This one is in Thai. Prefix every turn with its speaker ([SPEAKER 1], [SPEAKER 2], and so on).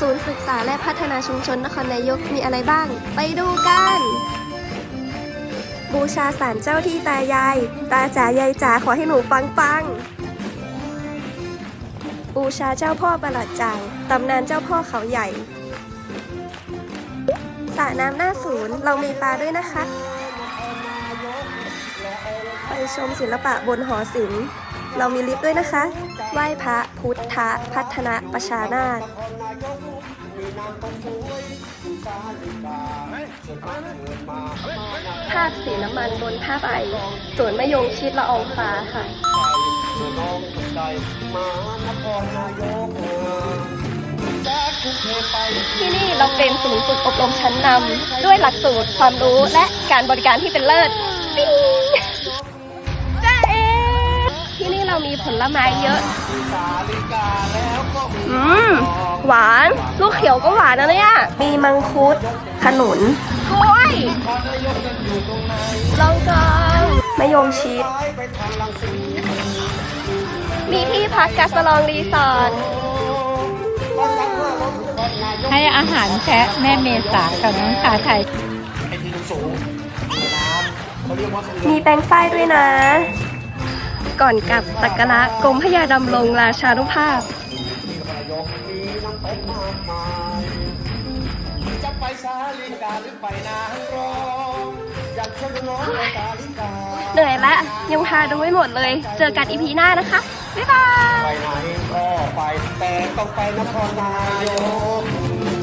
[SPEAKER 1] ศูนย์ศึกษาและพัฒนาชุมชนนครนายกมีอะไรบ้าง ไปดูกัน บูชาศาลเจ้าที่ตายาย ตาจ๋ายายจ๋าขอให้หนูปังปังบูชาเจ้าพ่อประหลัดจางตำนานเจ้าพ่อเขาใหญ่สระน้ำหน้าศูนย์เรามีปลาด้วยนะคะ ไปชมศิลปะบนหอศิลป์ เรามีลิฟต์ด้วยนะคะ ไหว้พระพุทธพัฒนประชานาถภาพสีน้ำมันบนผ้าใบสวนมะยงชิดละอองฟ้าค่ะ
[SPEAKER 2] เอน้องสนใจมานครนายกจากกรุงเทพไป
[SPEAKER 1] ที่นี่เราเป็นศูนย์ฝึกอบรมชั้นนำด้วยหลักสูตรความรู้และการบริการที่เป็นเลิศ เรามีผลไม้เยอะ
[SPEAKER 2] สาลิกาแล้วก็มี
[SPEAKER 1] อืม หวาน ลูกเขียวก็หวานนะเนี่ย มีมังคุด ขนุนกล้วย
[SPEAKER 2] นครนายกนั้นอยู่ตรงไหน
[SPEAKER 1] ลองกองมะยงชิด
[SPEAKER 2] ไปไปทางลังสี
[SPEAKER 1] มีที่พักกัสลองรีสอร์ท
[SPEAKER 2] วันหลังว่ารถนครนายก
[SPEAKER 3] ให้อาหารแพะแม่เมษากับน้องขาไทย
[SPEAKER 2] ไอ้ที่สูงน้ำเขาเรียกว่า
[SPEAKER 1] มีแปลงฝ้ายด้วยนะ ก่อนกลับสักการะกรมพระยาดำรงราชานุภาพ
[SPEAKER 2] ที่นครนายกมีน้ำตกมากมายจะไปสาลิกาหรือไปนางรองอยากชวนน้องไปสาลิกา
[SPEAKER 1] เหนื่อยละยังพาดูไม่หมดเลย เจอกันอีพีหน้านะคะ บ๊ายบาย
[SPEAKER 2] ไปไหนก็ไปแต่ต้องไปนครนายก